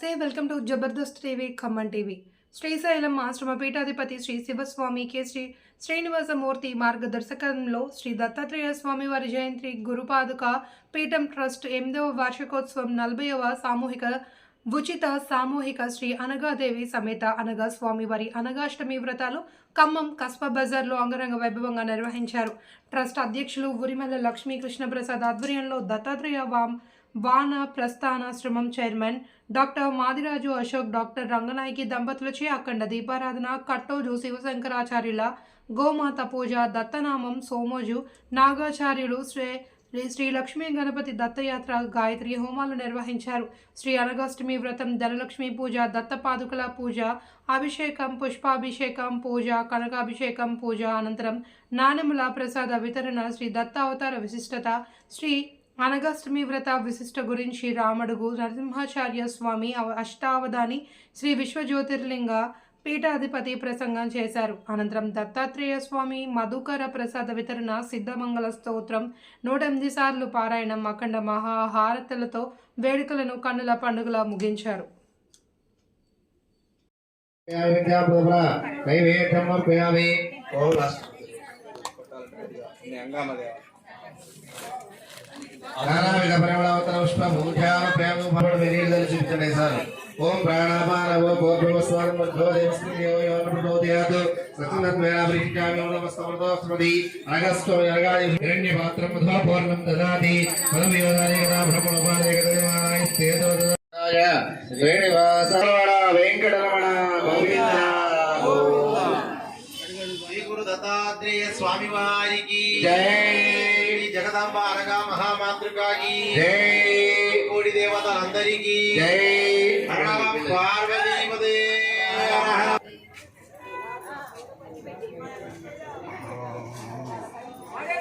నమస్తే welcome to Jabardasth TV Khammam TV. Srisailam ఆశ్రమ పీఠాధిపతి శ్రీ శివస్వామి కె. శ్రీ శ్రీనివాసమూర్తి మార్గదర్శకంలో శ్రీ దత్తాత్రేయ స్వామి వారి జయంతి గురుపాదుక పీఠం ట్రస్ట్ ఎనిమిదవ వార్షికోత్సవం నలభైవ సామూహిక ఉచిత సామూహిక శ్రీ అనగాదేవి సమేత అనగా స్వామివారి అనగాష్టమి వ్రతాలు ఖమ్మం కస్బ బజార్లో అంగరంగ వైభవంగా నిర్వహించారు. ట్రస్ట్ అధ్యక్షులు ఉరిమల్ల లక్ష్మీకృష్ణ ప్రసాద్ ఆధ్వర్యంలో దత్తాత్రేయ వామ్ వాన ప్రస్థానాశ్రమం chairman doctor Madiraju Ashok doctor Ranganayaki దంపతులచే అఖండ దీపారాధన కట్టోజు శివశంకరాచార్యుల గోమాత పూజ దత్తనామం సోమోజు నాగాచార్యులు శ్రీ శ్రీ లక్ష్మీ గణపతి దత్తయాత్ర గాయత్రి హోమాలు నిర్వహించారు. శ్రీ అనగాష్టమి వ్రతం ధనలక్ష్మి పూజ దత్తపాదుకల పూజ అభిషేకం పుష్పాభిషేకం పూజ కనకాభిషేకం పూజ అనంతరం నాణెముల ప్రసాద వితరణ శ్రీ దత్త అవతార విశిష్టత శ్రీ అనగాష్టమి వ్రత విశిష్ట గురించి రామడుగు నరసింహాచార్య స్వామి అష్టావధాని శ్రీ విశ్వజ్యోతిర్లింగ పీఠాధిపతి ప్రసంగం చేశారు. అనంతరం దత్తాత్రేయ స్వామి మధుకర ప్రసాద వితరణ సిద్ధమంగళ స్తోత్రం నూట ఎనిమిది సార్లు పారాయణం అఖండ మహాహారతలతో వేడుకలను కన్నుల పండుగలా ముగించారు. ఓం నమః నానావిధ పరిమళవతన పుష్ప మూఢ్యామ ప్రేమ భవన వెనీళ్ళు చూపించండి సార్ ఓం ప్రాణాపాన ఓ మధ్యో దేవస్మియో యోన ప్రచోదయాత్ సత్యనత్వేన నమస్తమృతో స్మృతి అనగస్తో హిరణ్య పాత్రం పూర్ణం దదాతి కదా స్థేతో దదాయ జై. కోడి దేవతలందరికీ. పార్వతీపదే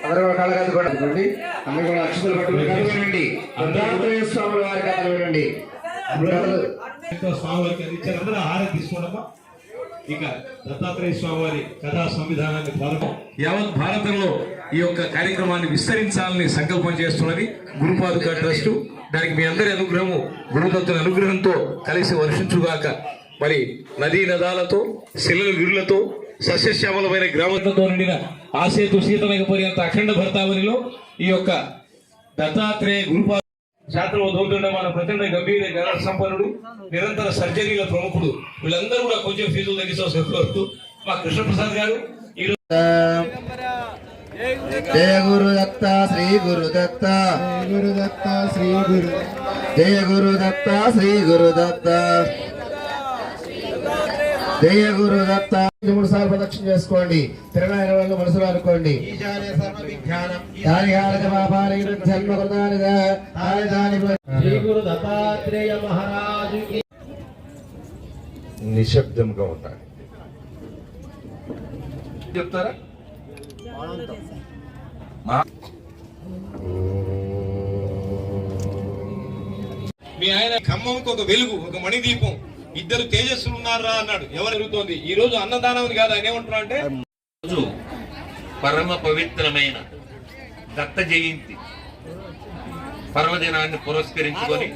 అందరూ కళ్ళ అందరూ కూడా అక్షతలు కథ వినండి. దత్తాత్రేయ స్వాముల వారి కథలు వినండి. అందించారు. అందరూ ఆహారం తీసుకోవడమా ఇక దత్తాత్రేయ స్వామివారి కథా సంవిధానాన్ని ప్రారంభం యావత్ భారతంలో ఈ యొక్క కార్యక్రమాన్ని విస్తరించాలని సంకల్పం చేస్తున్నది గురుపాదుక ట్రస్ట్. దానికి మీ అందరి అనుగ్రహము గురుదత్తుల అనుగ్రహంతో కలిసి వర్షించుగాక. మరి నదీ నదాలతో శిలల గిరులతో సస్యశ్యామలమైన గ్రామంతో నిండిన ఆసేతు సీతమైన పర్యంత అఖండ భర్తావనిలో ఈ యొక్క దత్తాత్రేయ గురుపా శాస్త్రం చదువుతుండే మన ప్రచండ గంభీర గణ సంపన్నుడు నిరంతర సర్జరీల ప్రముఖుడు. వీళ్ళందరూ కూడా కొంచెం ఫీజులు తగ్గించవలసి మా కృష్ణప్రసాద్ గారు జయ గురు దత్త శ్రీ గురు దత్త. గురు దత్త శ్రీ గురు జయ గురు దత్త శ్రీ గురు దత్త. జయ గురు దత్త మూడు సార్లు ప్రదక్షిణ చేసుకోండి. తిరునాయ వాళ్ళు మనసులో అనుకోండి నిశ్శబ్దంగా ఉండాలి. చెప్తారా? మా- మీ ఆయన ఖమ్మంకి ఒక వెలుగు ఒక మణిదీపం. ఇద్దరు తేజస్సులు ఉన్నారా అన్నాడు. ఎవరు జరుగుతోంది ఈ రోజు అన్నదానం అని కాదు ఆయన ఏమంటున్నా అంటే రోజు పరమ పవిత్రమైన దత్త జయంతి. పర్వదినాన్ని పురస్కరించుకొని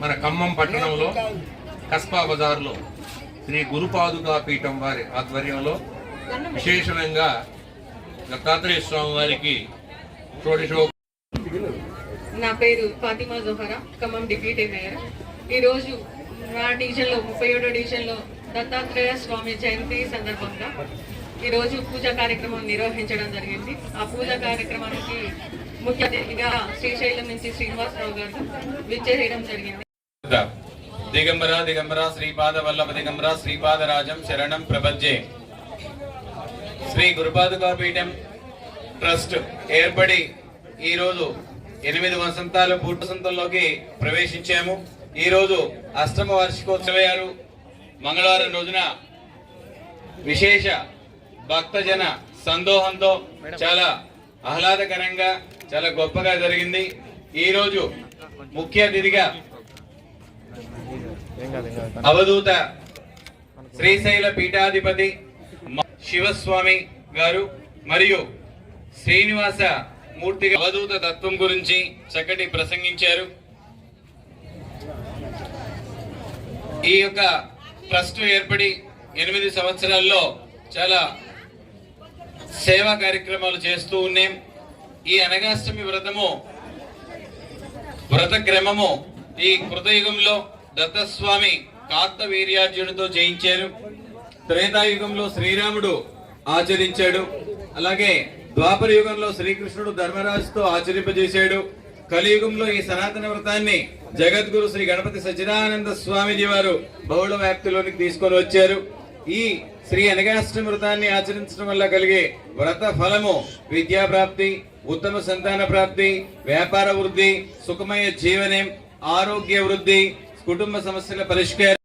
మన ఖమ్మం పట్టణంలో కస్బా బజార్లో శ్రీ గురుపాదుకా పీఠం వారి ఆధ్వర్యంలో విశేషంగా దత్తాత్రేయ స్వామి వారికి షోడశో నా పేరు ఫాతిమా జోహరా ఖమ్మం డిప్యూటీ మేయర్. ఈరోజు నా డివిజన్లో ముప్పై ఏడో డివిజన్లో దత్తాత్రేయ స్వామి జయంతి సందర్భంగా ఈరోజు పూజా కార్యక్రమం నిర్వహించడం జరిగింది. ఆ పూజా కార్యక్రమానికి ముఖ్య అతిథిగా శ్రీశైలం నుంచి శ్రీనివాసరావు గారు విచ్చేయడం జరిగింది. దిగంబర దిగంబర శ్రీపాద వల్లభ దిగంబర శ్రీపాదరాజం శరణం ప్రపంచే. శ్రీ గురుపాదుకా పీఠం ట్రస్ట్ ఏర్పడి ఈరోజు ఎనిమిది వసంతాలు పూర్తి వసంతంలోకి ప్రవేశించాము. ఈరోజు అష్టమ వార్షికోత్సవయ్యారు మంగళవారం రోజున విశేష భక్తజన సందోహంతో చాలా ఆహ్లాదకరంగా చాలా గొప్పగా జరిగింది. ఈరోజు ముఖ్య అతిథిగా అవధూత శ్రీశైల పీఠాధిపతి శివస్వామి గారు మరియు శ్రీనివాస మూర్తి అవధూత తత్వం గురించి చక్కటి ప్రసంగించారు. ఈ యొక్క ట్రస్ట్ ఏర్పడి ఎనిమిది సంవత్సరాల్లో చాలా సేవా కార్యక్రమాలు చేస్తూ ఉన్నాం. ఈ అనగాష్టమి వ్రతము వ్రత క్రమము ఈ కృతయుగంలో దత్తస్వామి కార్తవీర్యార్జునుడితో జయించారు. త్రేతాయుగంలో శ్రీరాముడు ఆచరించాడు. అలాగే ద్వాపర యుగంలో శ్రీకృష్ణుడు ధర్మరాజుతో ఆచరింపజేశాడు. కలియుగంలో ఈ సనాతన వ్రతాన్ని జగద్గురు శ్రీ గణపతి సచ్చిదానంద స్వామిజీ వారు బహుళ వ్యాప్తిలోనికి తీసుకొని వచ్చారు. ఈ శ్రీ అనగాష్టమి వ్రతాన్ని ఆచరించడం వల్ల కలిగే వ్రత ఫలము విద్యా ప్రాప్తి ఉత్తమ సంతాన ప్రాప్తి వ్యాపార వృద్ధి సుఖమయ జీవనం ఆరోగ్య వృద్ధి కుటుంబ సమస్యల పరిష్కారం